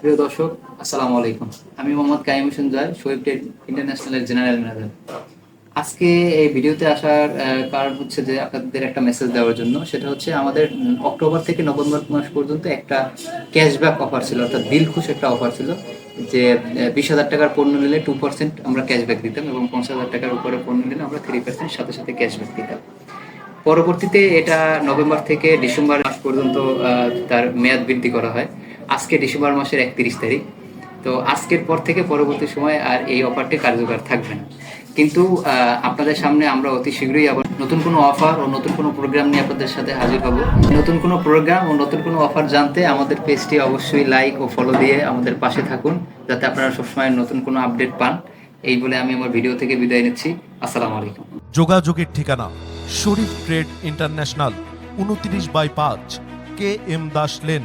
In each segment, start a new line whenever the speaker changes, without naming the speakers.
প্রিয় দর্শক, আসসালামু আলাইকুম। আমি মোহাম্মদ কাইম হোসেন জয় শহীদ টেড ইন্টারন্যাশনালের জেনারেল ম্যানেজার। আজকে এই ভিডিওতে আসার কারণ হচ্ছে যে আপনাদের একটা মেসেজ দেওয়ার জন্য। সেটা হচ্ছে আমাদের অক্টোবর থেকে নভেম্বর মাস পর্যন্ত একটা ক্যাশব্যাক অফার ছিল, অর্থাৎ দিল খুশ একটা অফার ছিল, যে বিশ হাজার টাকার পণ্য নিলে টু পার্সেন্ট আমরা ক্যাশব্যাক দিতাম এবং পঞ্চাশ হাজার টাকার উপরে পণ্য নিলে আমরা থ্রি পার্সেন্ট সাথে সাথে ক্যাশব্যাক দিতাম। পরবর্তীতে এটা নভেম্বর থেকে ডিসেম্বর মাস পর্যন্ত তার মেয়াদ বৃদ্ধি করা হয়। আজকে ডিসেম্বর মাসের একত্রিশ তারিখ। তো আজকের পর থেকে পরবর্তী সময় আর এই অফারটি কার্যকর থাকবে না। কিন্তু আপনাদের সামনে আমরা অতি শীঘ্রই আবার নতুন কোনো অফার ও নতুন কোনো প্রোগ্রাম নিয়ে আপনাদের সাথে হাজির হব। নতুন কোনো প্রোগ্রাম ও নতুন কোনো অফার জানতে আমাদের পেজটি অবশ্যই লাইক ও ফলো দিয়ে আমাদের পাশে থাকুন, যাতে আপনারা সবসময় নতুন কোনো আপডেট পান। এই বলে আমি আমার ভিডিও থেকে বিদায় নিচ্ছি। আসসালামু আলাইকুম।
যোগাযোগের ঠিকানা, শরীফ ট্রেড ইন্টারন্যাশনাল, উনত্রিশ বাই পাঁচ, K M Das lane.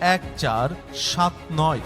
এক চার সাত নয়।